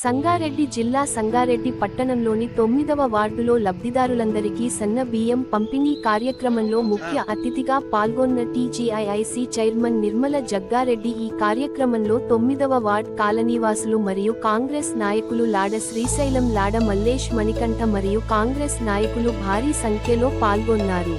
సంగారెడ్డి జిల్లా సంగారెడ్డి పట్టణంలోని తొమ్మిదవ వార్డులో లబ్ధిదారులందరికీ సన్న బియ్యం పంపిణీ కార్యక్రమంలో ముఖ్య అతిథిగా పాల్గొన్న టీజీఐఐసి చైర్మన్ నిర్మల జగ్గారెడ్డి ఈ కార్యక్రమంలో తొమ్మిదవ వార్డ్ కాలనీవాసులు మరియు కాంగ్రెస్ నాయకులు లాడ శ్రీశైలం లాడ మల్లేష్ మణికంఠ మరియు కాంగ్రెస్ నాయకులు భారీ సంఖ్యలో పాల్గొన్నారు.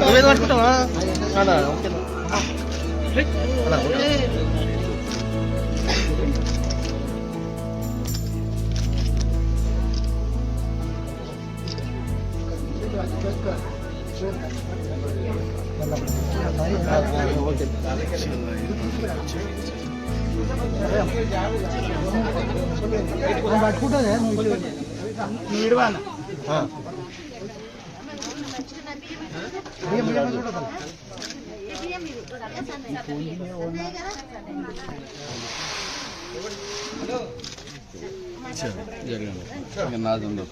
నువ్వేది పట్టుకుంటావా అలా ఓకే అలా ఓకే বলতে पाहिजे कुठं आहे मुंबई मिळवा ना हां हॅलो अच्छा जगन नाजन लोक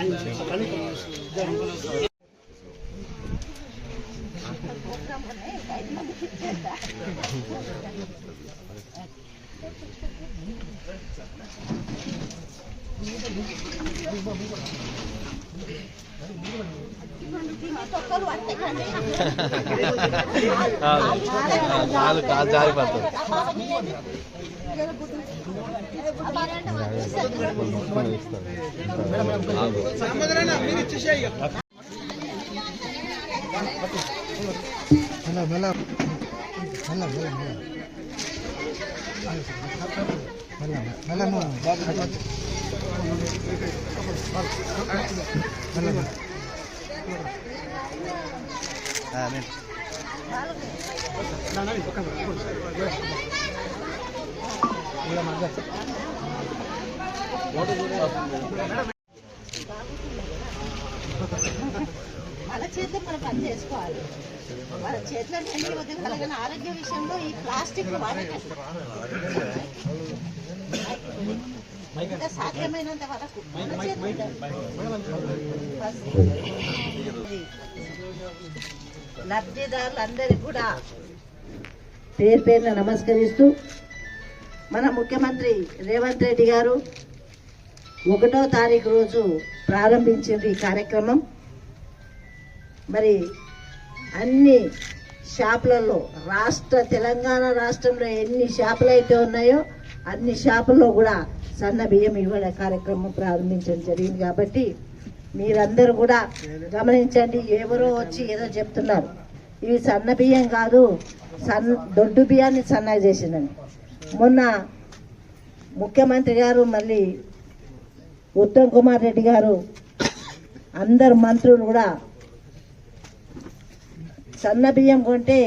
ఉంది ఒకటి కాలు కాలు జారిపోతుంది మెల్ల మెల్ల మెల్ల మెల్ల మెల్ల మెల్ల మెల్ల వాళ్ళ చేతిలో మనం పని చేసుకోవాలి. వాళ్ళ చేతిలో ఆరోగ్య విషయంలో ఈ ప్లాస్టిక్ వాడకండి ఇంకా సాధ్యమైనంత వరకు. లబ్ధిదారులందరికీ కూడా పేరు పేరున నమస్కరిస్తూ మన ముఖ్యమంత్రి రేవంత్ రెడ్డి గారు ఒకటో తారీఖు రోజు ప్రారంభించింది ఈ కార్యక్రమం. మరి అన్ని షాపులలో రాష్ట్ర తెలంగాణ రాష్ట్రంలో ఎన్ని షాపులు అయితే ఉన్నాయో అన్ని షాపుల్లో కూడా సన్న బియ్యం ఇవ్వడం కార్యక్రమం ప్రారంభించడం జరిగింది కాబట్టి మీరందరూ కూడా గమనించండి ఎవరో వచ్చి ఏదో చెప్తున్నారు. ఇవి సన్న బియ్యం కాదు సన్ దొడ్డు బియ్యాన్ని సన్నగా చేసిందని మొన్న ముఖ్యమంత్రి గారు మళ్ళీ ఉత్తమ్ కుమార్ రెడ్డి గారు అందరు మంత్రులు కూడా సన్న బియ్యం కొంటే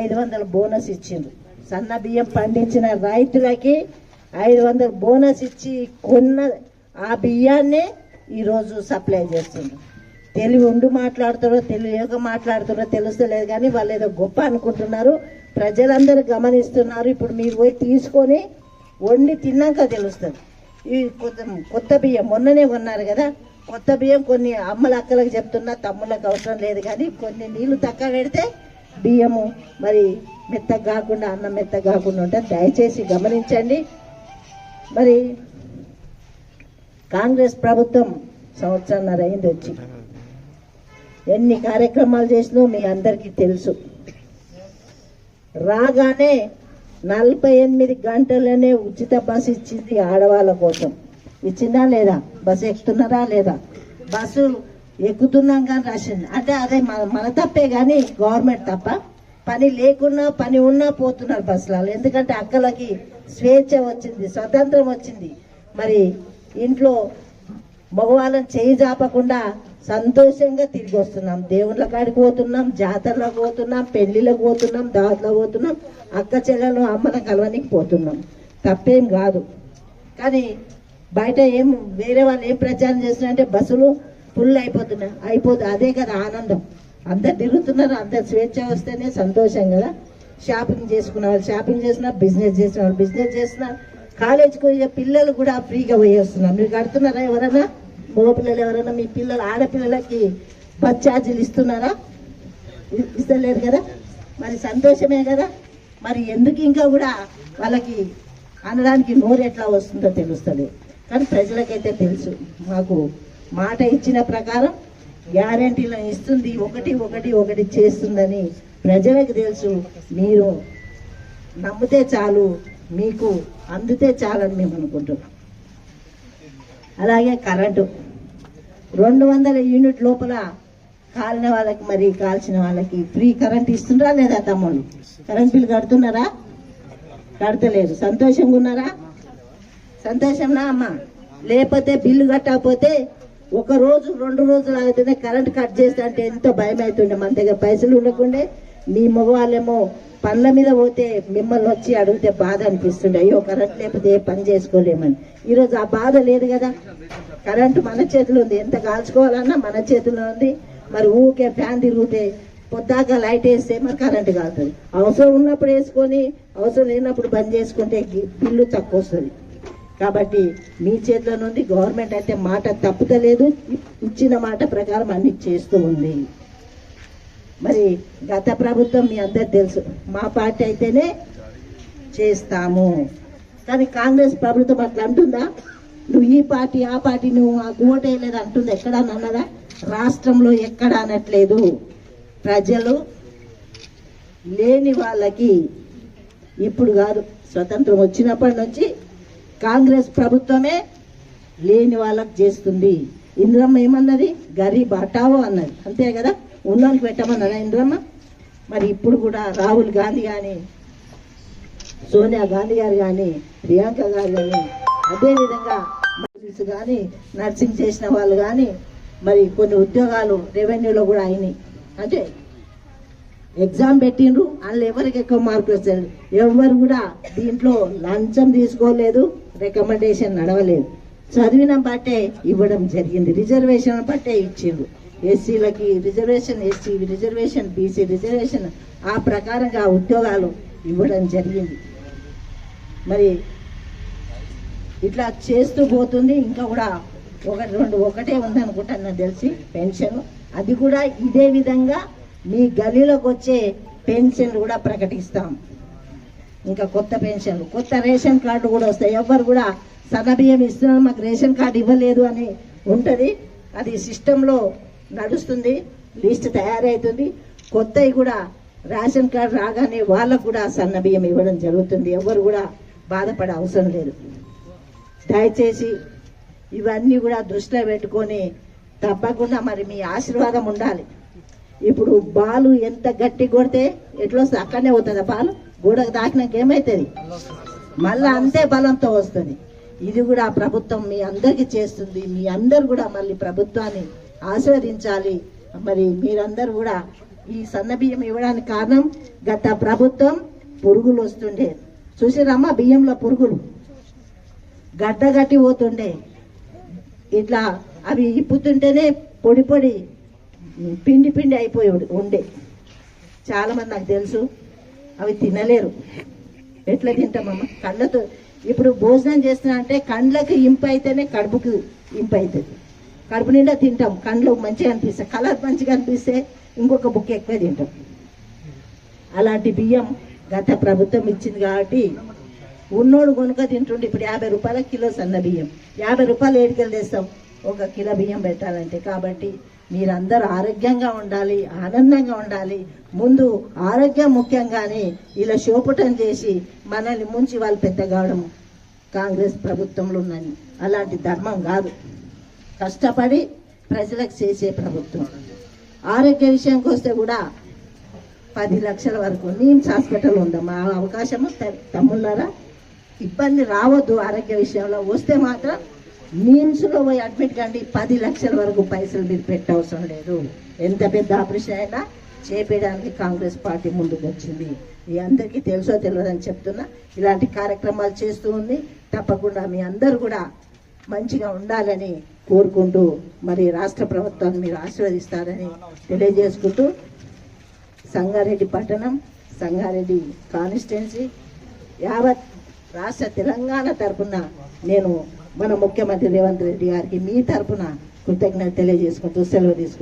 ఐదు వందల బోనస్ ఇచ్చిండ్రు. సన్న బియ్యం పండించిన రైతులకి ఐదు వందల బోనస్ ఇచ్చి కొన్న ఆ బియ్యాన్నే ఈరోజు సప్లై చేస్తుండ్రు తెలివి ఉండి మాట్లాడుతారో తెలియక మాట్లాడుతారో తెలుస్తలేదు కానీ వాళ్ళు ఏదో గొప్ప అనుకుంటున్నారు. ప్రజలందరూ గమనిస్తున్నారు. ఇప్పుడు మీరు పోయి తీసుకొని వండి తిన్నాక తెలుస్తుంది. ఈ కొత్త కొత్త బియ్యం మొన్ననే కొన్నారు కదా. కొత్త బియ్యం కొన్ని అమ్మల అక్కలకు చెప్తున్నా తమ్ముళ్ళకి అవసరం లేదు కానీ కొన్ని నీళ్ళు తక్కువ పెడితే బియ్యము మరి మెత్తగా కాకుండా అన్నం మెత్తగా కాకుండా ఉంటుంది దయచేసి గమనించండి. మరి కాంగ్రెస్ ప్రభుత్వం సంవత్సరంన్నర అయింది వచ్చి. ఎన్ని కార్యక్రమాలు చేసినో మీ అందరికీ తెలుసు. రాగానే నలభై ఎనిమిది గంటలనే ఉచిత బస్సు ఇచ్చింది ఆడవాళ్ళ కోసం. ఇచ్చిందా లేదా? బస్సు ఎక్కుతున్నారా లేదా? బస్సు ఎక్కుతున్నాం కానీ రాసింది. అంటే అదే మన మన తప్పే కానీ గవర్నమెంట్ తప్ప పని లేకున్నా పని ఉన్నా పోతున్నారు బస్సులలో ఎందుకంటే అక్కలకి స్వేచ్ఛ వచ్చింది స్వతంత్రం వచ్చింది. మరి ఇంట్లో మగవాళ్ళని చేయి జాపకుండా సంతోషంగా తిరిగి వస్తున్నాం. దేవుళ్ళ కాడికి పోతున్నాం జాతరలకు పోతున్నాం పెళ్ళిళ్ళకు పోతున్నాం దావత్లకు పోతున్నాం అక్క చెల్లెలు అమ్మన కలవనికి పోతున్నాం. తప్పేం కాదు. కానీ బయట ఏం వేరే వాళ్ళు ఏం ప్రచారం చేస్తున్నారంటే బస్సులు ఫుల్ అయిపోతున్నా అయిపోతుంది అదే కదా ఆనందం. అందరు తిరుగుతున్నారు అందరు స్వేచ్ఛ వస్తేనే సంతోషం కదా. షాపింగ్ చేసుకున్న వాళ్ళు షాపింగ్ చేసిన బిజినెస్ చేసిన వాళ్ళు బిజినెస్ చేసిన కాలేజీకి పోయే పిల్లలు కూడా ఫ్రీగా పోయేస్తున్నారు మీరు కడుతున్నారా ఎవరైనా మగ పిల్లలు ఎవరైనా మీ పిల్లలు ఆడపిల్లలకి బస్ ఛార్జీలు ఇస్తున్నారా? ఇస్తలేరు కదా? మరి సంతోషమే కదా? మరి ఎందుకు ఇంకా కూడా వాళ్ళకి అనడానికి నోరు ఎట్లా వస్తుందో తెలుస్తుంది కానీ ప్రజలకైతే తెలుసు. మాకు మాట ఇచ్చిన ప్రకారం గ్యారంటీలను ఇస్తుంది ఒకటి ఒకటి ఒకటి చేస్తుందని ప్రజలకు తెలుసు. మీరు నమ్మితే చాలు మీకు అందితే చాలని మేము అనుకుంటున్నాం. అలాగే కరెంటు. రెండు వందల యూనిట్ లోపల కాలిన వాళ్ళకి మరి కాల్చిన వాళ్ళకి ఫ్రీ కరెంట్ ఇస్తుండ్రా లేదా తమ్ముళ్ళు? కరెంట్ బిల్ కడుతున్నారా? కడతలేరు. సంతోషంగా ఉన్నారా? సంతోషంనా అమ్మ? లేకపోతే బిల్లు కట్టకపోతే ఒక రోజు రెండు రోజులు అవుతుండే కరెంట్ కట్ చేస్తే అంటే ఎంతో భయం అవుతుండే మన దగ్గర పైసలు ఉండకుండే మీ మగవాళ్ళేమో పనుల మీద పోతే మిమ్మల్ని వచ్చి అడిగితే బాధ అనిపిస్తుండే. అయ్యో కరెంట్ లేకపోతే ఏ పని చేసుకోలేమని. ఈరోజు ఆ బాధ లేదు కదా. కరెంటు మన చేతిలో ఉంది. ఎంత కాల్చుకోవాలన్నా మన చేతిలో ఉంది. మరి ఊకే ఫ్యాన్ తిరిగితే పొద్దాక లైట్ వేస్తే మరి కరెంటు కాలుతుంది. అవసరం ఉన్నప్పుడు వేసుకొని అవసరం లేనప్పుడు బంద్ చేసుకుంటే బిల్లు తక్కువ వస్తుంది. కాబట్టి మీ చేతిలో నుండి గవర్నమెంట్ అయితే మాట తప్పుతలేదు. ఇచ్చిన మాట ప్రకారం అన్ని చేస్తూ ఉంది. మరి గత ప్రభుత్వం మీ అందరు తెలుసు మా పార్టీ అయితేనే చేస్తాము. కానీ కాంగ్రెస్ ప్రభుత్వం అట్లా అంటుందా? నువ్వు ఈ పార్టీ ఆ పార్టీ నువ్వు ఆ ఓటేయలేదు అంటుంది? ఎక్కడ అన్నదా? రాష్ట్రంలో ఎక్కడ అనట్లేదు. ప్రజలు లేని వాళ్ళకి ఇప్పుడు కాదు స్వతంత్రం వచ్చినప్పటి నుంచి కాంగ్రెస్ ప్రభుత్వమే లేని వాళ్ళకి చేస్తుంది. ఇంద్రమ్మ ఏమన్నది? గరీబ్ హటావో అన్నది. అంతే కదా? ఉన్నోనికి పెట్టమన్నదా ఇంద్రమ్మ? మరి ఇప్పుడు కూడా రాహుల్ గాంధీ కానీ సోనియా గాంధీ గారు కానీ ప్రియాంక గారు కానీ అదేవిధంగా మహిళలు కానీ నర్సింగ్ చేసిన వాళ్ళు కానీ మరి కొన్ని ఉద్యోగాలు రెవెన్యూలో కూడా అయినాయి. అంటే ఎగ్జామ్ పెట్టిండ్రు వాళ్ళు ఎవరికి ఎక్కువ మార్కులు వచ్చారు ఎవరు కూడా దీంట్లో లంచం తీసుకోలేదు. రికమెండేషన్ నడవలేదు. చదివిన బట్టే ఇవ్వడం జరిగింది. రిజర్వేషన్ బట్టే ఇచ్చిండ్రు. ఎస్సీలకి reservation SC reservation BC reservation ఆ ప్రకారంగా ఉద్యోగాలు ఇవ్వడం జరిగింది. మరి ఇట్లా చేస్తూ పోతుంది. ఇంకా కూడా ఒకటి రెండు ఒకటే ఉందనుకుంటాను నాకు తెలిసి పెన్షన్. అది కూడా ఇదే విధంగా మీ గలీలోకి వచ్చే పెన్షన్లు కూడా ప్రకటిస్తాం. ఇంకా కొత్త పెన్షన్లు కొత్త రేషన్ కార్డు కూడా వస్తాయి. ఎవ్వరు కూడా సన్నబియ్యం ఇస్తున్నాను మాకు రేషన్ కార్డు ఇవ్వలేదు అని ఉంటుంది. అది సిస్టంలో నడుస్తుంది లిస్ట్ తయారవుతుంది కొత్తవి కూడా రేషన్ కార్డు రాగానే వాళ్ళకు కూడా సన్న బియ్యం ఇవ్వడం జరుగుతుంది. ఎవరు కూడా బాధపడే అవసరం లేదు. దయచేసి ఇవన్నీ కూడా దృష్టిలో పెట్టుకొని తప్పకుండా మరి మీ ఆశీర్వాదం ఉండాలి. ఇప్పుడు బాలు ఎంత గట్టి కొడితే ఎట్లొస్తుంది అక్కడనే పోతుంది బాలు గోడకు దాకినాక ఏమవుతుంది మళ్ళీ అంతే బలంతో వస్తుంది. ఇది కూడా ప్రభుత్వం మీ అందరికీ చేస్తుంది. మీ అందరు కూడా మళ్ళీ ప్రభుత్వాన్ని ఆశీర్వదించాలి. మరి మీరందరూ కూడా ఈ సన్న బియ్యం ఇవ్వడానికి కారణం గత ప్రభుత్వం పురుగులు వస్తుండే. చూసిరమ్మా బియ్యంలో పురుగులు? గడ్డ గట్టి పోతుండే. ఇట్లా అవి ఇప్పుతుంటేనే పొడి పొడి పిండి పిండి అయిపోయి ఉండే చాలామంది నాకు తెలుసు అవి తినలేరు. ఎట్లా తింటామమ్మ కళ్ళతో ఇప్పుడు భోజనం చేస్తున్నా అంటే కండ్లకు ఇంపు అయితేనే కడుపుకు ఇంపు అవుతుంది కడుపు నిండా తింటాం కండ్లు మంచిగా అనిపిస్తాయి కలర్ మంచిగా అనిపిస్తే ఇంకొక బుక్ ఎక్కువ తింటాం. అలాంటి బియ్యం గత ప్రభుత్వం ఇచ్చింది కాబట్టి ఉన్నోడు కొనుక తింటుండే ఇప్పుడు యాభై రూపాయల కిలో సన్న బియ్యం. యాభై రూపాయలు ఏడుకెళ్ళి తెస్తాం. ఒక కిలో బియ్యం పెట్టాలంటే కాబట్టి మీరందరూ ఆరోగ్యంగా ఉండాలి ఆనందంగా ఉండాలి. ముందు ఆరోగ్యం ముఖ్యంగానే ఇలా శోపటం చేసి మనల్ని ముంచి వాళ్ళు పెద్దగావడం కాంగ్రెస్ ప్రభుత్వంలో ఉన్నది. అలాంటి ధర్మం కాదు. కష్టపడి ప్రజలకు చేసే ప్రభుత్వం. ఆరోగ్య విషయంకి వస్తే కూడా పది లక్షల వరకు నీమ్స్ హాస్పిటల్ ఉందమ్మా ఆ అవకాశము త- తమ్ముళ్ళారా? ఇబ్బంది రావద్దు ఆరోగ్య విషయంలో. వస్తే మాత్రం నీమ్స్లో పోయి అడ్మిట్ కండి పది లక్షల వరకు పైసలు మీరు పెట్టవసరం లేదు. ఎంత పెద్ద ఆపరేషన్ అయినా చేపేయడానికి కాంగ్రెస్ పార్టీ ముందుకు వచ్చింది మీ అందరికీ తెలుసో తెలియదని చెప్తున్నా ఇలాంటి కార్యక్రమాలు చేస్తూ ఉంది. తప్పకుండా మీ అందరు కూడా మంచిగా ఉండాలని కోరుకుంటూ మరి రాష్ట్ర ప్రభుత్వాన్ని మీరు ఆశీర్వదిస్తారని తెలియజేసుకుంటూ సంగారెడ్డి పట్టణం సంగారెడ్డి కాన్స్టిట్యున్సీ యావత్ రాష్ట్ర తెలంగాణ తరఫున నేను మన ముఖ్యమంత్రి రేవంత్ రెడ్డి గారికి మీ తరఫున కృతజ్ఞత తెలియజేసుకుంటూ సెలవు తీసుకుంటూ